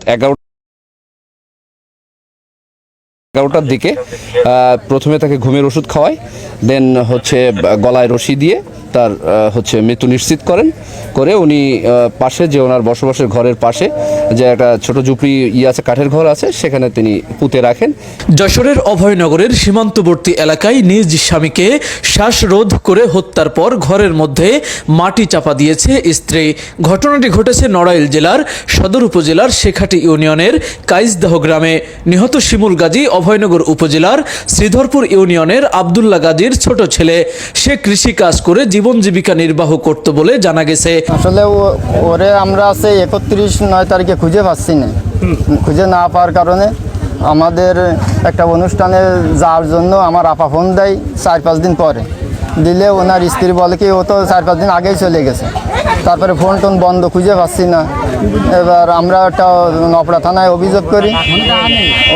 এগারো এগারোটার দিকে প্রথমে তাকে ঘুমের ওষুধ খাওয়ায়, দেন হচ্ছে গলায় রশি দিয়ে তার হচ্ছে মৃত্যু নিশ্চিত করেন, করে উনি পাশে যে ওনার বসবাসের ঘরের পাশে যে একটা ছোট ঝুপড়ি ইয়ে আছে, কাঠের ঘর আছে, সেখানে তিনি পুঁতে রাখেন। যশোরের অভয়নগরের সীমান্তবর্তী এলাকায় নিজ স্বামীকে শ্বাসরোধ করে হত্যার পর ঘরের মধ্যে মাটি চাপা দিয়েছে স্ত্রী। ঘটনাটি ঘটেছে নড়াইল জেলার সদর উপজেলার শেখাটি ইউনিয়নের কাইজদাহ গ্রামে। নিহত শিমুল গাজী অভয়নগর উপজেলার শ্রীধরপুর ইউনিয়নের আবদুল্লা গাজীর ছোট ছেলে। সে কৃষি কাজ করে জীবন জীবিকা নির্বাহ করত বলে জানা গেছে। আসলে ওরে আমরা আছে একত্রিশ নয় তারিখে খুঁজে পাচ্ছি না। খুঁজে না পাওয়ার কারণে আমাদের একটা অনুষ্ঠানে যাওয়ার জন্য আমার আপা ফোন দেয় চার পাঁচ দিন পরে। দিলে ওনার স্ত্রী বলে কি ও তো চার পাঁচ দিন আগেই চলে গেছে। তারপরে ফোন টোন বন্ধ খুঁজে পাচ্ছি না। এবার আমরা একটা নপড়া থানায় অভিযোগ করি।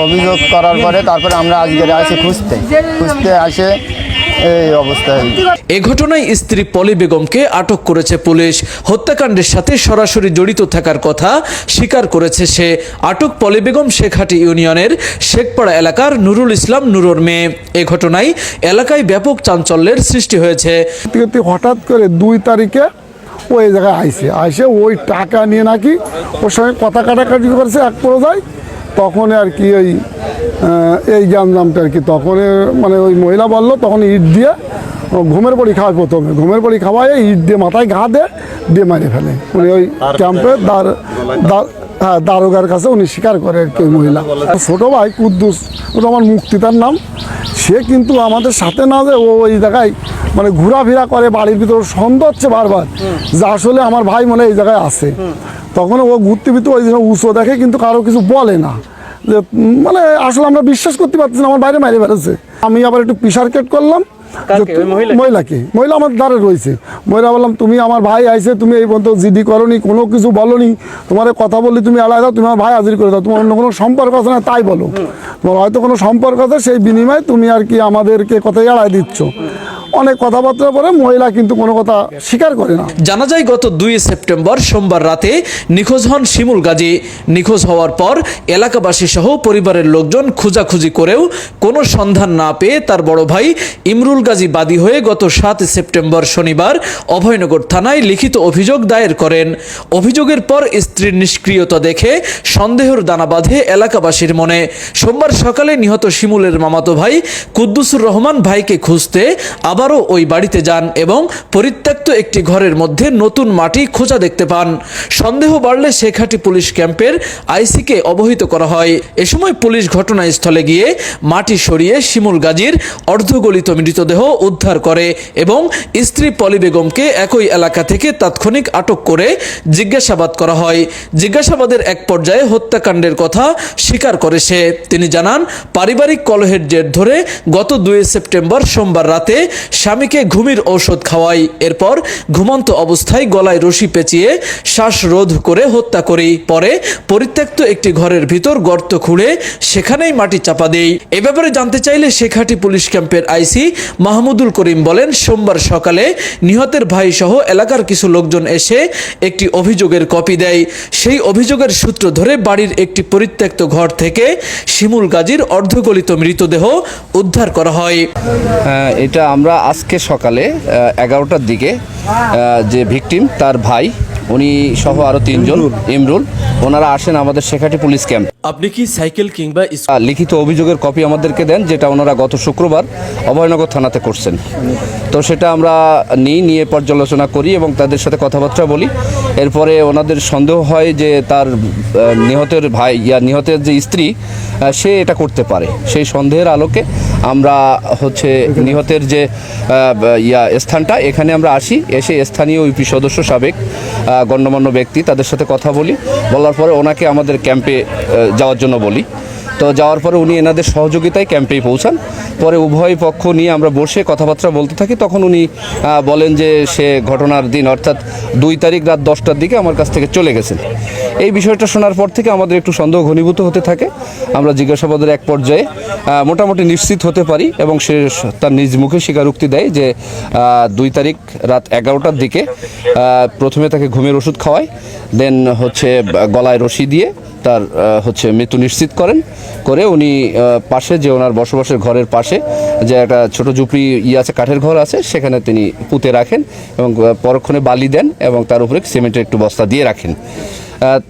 অভিযোগ করার পরে তারপরে আমরা আজকে আসি খুঁজতে। খুঁজতে আসে এই অবস্থায়। এ ঘটনায় স্ত্রী পলি বেগমকে আটক করেছে পুলিশ। হত্যাকাণ্ডের সাথে সরাসরি জড়িত থাকার কথা স্বীকার করেছে সে। আটক পলি বেগম শেখহাটি ইউনিয়নের শেখপাড়া এলাকার নুরুল ইসলাম নুরুর মেয়ে। এ ঘটনায় এলাকায় ব্যাপক চাঞ্চল্যের সৃষ্টি হয়েছে। হঠাৎ করে দুই তারিখে ওই জায়গায় আইসে। আইসে ওই টাকা নিয়ে নাকি ওর সঙ্গে কথা কাটাকাটি করেছে এক পর্যায়ে তখন আর কি ওই এই জামজামটা আর কি। তখন মানে ওই মহিলা বলল তখন ইট দিয়ে ঘুমের বড়ি খাওয়ায় প্রথমে। ঘুমের বড়ি খাওয়ায় ইট দিয়ে মাথায় ঘা দে দিয়ে মারে ফেলে। উনি ওই ক্যাম্পে দার হ্যাঁ দারোগার কাছে উনি স্বীকার করে আর কি ওই মহিলা। ছোটো ভাই কুদ্দুস ওটা আমার মুক্তিতার নাম। সে কিন্তু আমাদের সাথে না যে ও ওই জায়গায় মানে ঘোরাফেরা করে বাড়ির ভিতর সন্দেহ হচ্ছে বারবার। যে আসলে আমার ভাই মনে হয় এই জায়গায় আছে। তখন ও ঘুরতে ফিরতে ওই জন্য উঁচু দেখে কিন্তু কারও কিছু বলে না। যে মানে আসলে আমরা বিশ্বাস করতে পারছি না আমার বাইরে মাইরে বেড়েছে আমি আবার একটু পিসার কেট করলাম। মহিলাকে? মহিলা আমার দ্বারে রয়েছে। মহিলা বললাম তুমি আমার ভাই আইছে তুমি এই পর্যন্ত জিডি করনি কোনো কিছু বলনি। তোমার কথা বললি তুমি আলাদা দাও তুমি আমার ভাই হাজির করে দাও। তোমার অন্য কোনো সম্পর্ক আছে না তাই বলো। তোমার হয়তো কোনো সম্পর্ক আছে সেই বিনিময়ে তুমি আর কি আমাদেরকে কথা এড়াই দিচ্ছ। অনেক কথাবার্তা পরে মহিলা কিন্তু কোনো কথা স্বীকার করে না। জানা যায় গত দুই সেপ্টেম্বর সোমবার রাতে নিখোঁজ হন শিমুল গাজী। নিখোঁজ হওয়ার পর এলাকাবাসী সহ পরিবারের লোকজন খোঁজাখুঁজি করেও কোনো সন্ধান না পেয়ে তার বড় ভাই ইমরুল গাজী বাদী হয়ে গত সাত সেপ্টেম্বর শনিবার অভয়নগর থানায় লিখিত অভিযোগ দায়ের করেন। অভিযোগের পর স্ত্রীর নিষ্ক্রিয়তা দেখে সন্দেহের দানা বাঁধে এলাকাবাসীর মনে। সোমবার সকালে নিহত শিমুলের মামাতো ভাই কুদ্দুসুর রহমান ভাইকে খুঁজতে আবারও ওই বাড়িতে যান এবং পরিত্যক্ত একটি ঘরের মধ্যে নতুন মাটি খোঁজা দেখতে পান। সন্দেহ বাড়লে শেখাটি পুলিশ ক্যাম্পের আইসিকে অবহিত করা হয়। এ সময় পুলিশ ঘটনাস্থলে গিয়ে মাটি সরিয়ে শিমুল গাজীর অর্ধগলিত মৃতদেহ উদ্ধার করে এবং স্ত্রী পলি বেগমকে একই এলাকা থেকে তাৎক্ষণিক আটক করে জিজ্ঞাসাবাদ করা হয়। জিজ্ঞাসাবাদের এক পর্যায়ে হত্যাকাণ্ডের কথা স্বীকার করে সে। তিনি জানান, পারিবারিক কলহের জের ধরে গত দুই সেপ্টেম্বর সোমবার রাতে স্বামীকে ঘুমির ঔষধ খাওয়াই। এরপর ঘুমন্ত অবস্থায় গলায় রশি পেঁচিয়ে শ্বাসরোধ করে হত্যা করি। পরে পরিত্যক্ত একটি ঘরের ভিতর গর্ত খুঁড়ে সেখানেই মাটি চাপা দেই। এ ব্যাপারে জানতে চাইলে শেখাটি পুলিশ ক্যাম্পের আইসি মাহমুদুল করিম বলেন সোমবার সকালে নিহতের ভাই সহ এলাকার কিছু লোকজন এসে একটি অভিযোগের কপি দেয়। সেই অভিযোগের সূত্র ধরে বাড়ির একটি পরিত্যক্ত ঘর থেকে শিমুল গাজীর অর্ধগলিত মৃতদেহ উদ্ধার করা হয়। হ্যাঁ, এটা আমরা আজকে সকালে এগারোটার দিকে যে ভিকটিম তার ভাই উনি সহ আরও তিনজন ইমরুল। ওনারা আসেন আমাদের শেখাটি পুলিশ ক্যাম্প। আপনি কি সাইকেল কিংবা লিখিত অভিযোগের কপি আমাদেরকে দেন যেটা ওনারা গত শুক্রবার অভয়নগর থানাতে করছেন। তো সেটা আমরা নিই নিয়ে পর্যালোচনা করি এবং তাদের সাথে কথাবার্তা বলি। এরপরে ওনাদের সন্দেহ হয় যে তার নিহতের ভাই ইয়া নিহতের যে স্ত্রী সে এটা করতে পারে। সেই সন্দেহের আলোকে আমরা হচ্ছে নিহতের যে ইয়া, স্থানটা, এখানে আমরা আসি, এসে স্থানীয় ইউপি সদস্য সাবেক গণ্যমান্য ব্যক্তি তাদের সাথে কথা বলি। বলার পরে ওনাকে আমাদের ক্যাম্পে যাওয়ার জন্য বলি। তো যাওয়ার পরে উনি এনাদের সহযোগিতায় ক্যাম্পেই পৌঁছান। পরে উভয় পক্ষ নিয়ে আমরা বসে কথাবার্তা বলতে থাকি, তখন উনি বলেন যে সে ঘটনার দিন, অর্থাৎ দুই তারিখ রাত দশটার দিকে আমার কাছ থেকে চলে গেছেন। এই বিষয়টা শোনার পর থেকে আমাদের একটু সন্দেহ ঘনীভূত হতে থাকে। আমরা জিজ্ঞাসাবাদের এক পর্যায়ে মোটামুটি নিশ্চিত হতে পারি এবং সে তার নিজ মুখে স্বীকারোক্তি দেয় যে দুই তারিখ রাত এগারোটার দিকে প্রথমে তাকে ঘুমের ওষুধ খাওয়ায়, দেন হচ্ছে গলায় রশি দিয়ে তার হচ্ছে মৃত্যু নিশ্চিত করেন। করে উনি পাশে যে ওনার বসবাসের ঘরের পাশে যে একটা ছোট ঝুপড়ি ইয়ে আছে, কাঠের ঘর আছে, সেখানে তিনি পুঁতে রাখেন এবং পরক্ষণে বালি দেন এবং তার উপরে সিমেন্টের একটু বস্তা দিয়ে রাখেন।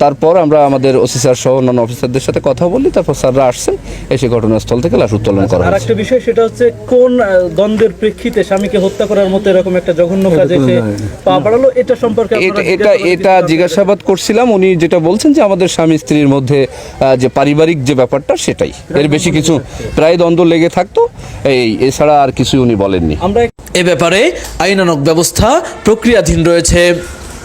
তারপর আমরা আমাদের ওসি স্যার সহ অন্যান্য অফিসারদের সাথে কথা বলি তারপর স্যাররা আসছেন এসে ঘটনাস্থল থেকে লাশ উত্তোলন করা আর হয়েছে। একটা বিষয় সেটা হচ্ছে কোন দ্বন্দ্বের প্রেক্ষিতে স্বামীকে হত্যা করার মতো এরকম একটা জঘন্য কাজে সে পা বাড়ালো এটা সম্পর্কে এটা আপনারা এটা এটা জিজ্ঞাসাবাদ করছিলাম উনি যেটা বলছেন যে আমাদের স্বামী স্ত্রীর মধ্যে আহ, যে পারিবারিক যে ব্যাপারটা সেটাই। এর বেশি কিছু প্রায় দ্বন্দ্ব লেগে থাকতো এই এছাড়া আর কিছু উনি বলেননি। আমরা এ ব্যাপারে আইনানক ব্যবস্থা প্রক্রিয়াধীন রয়েছে।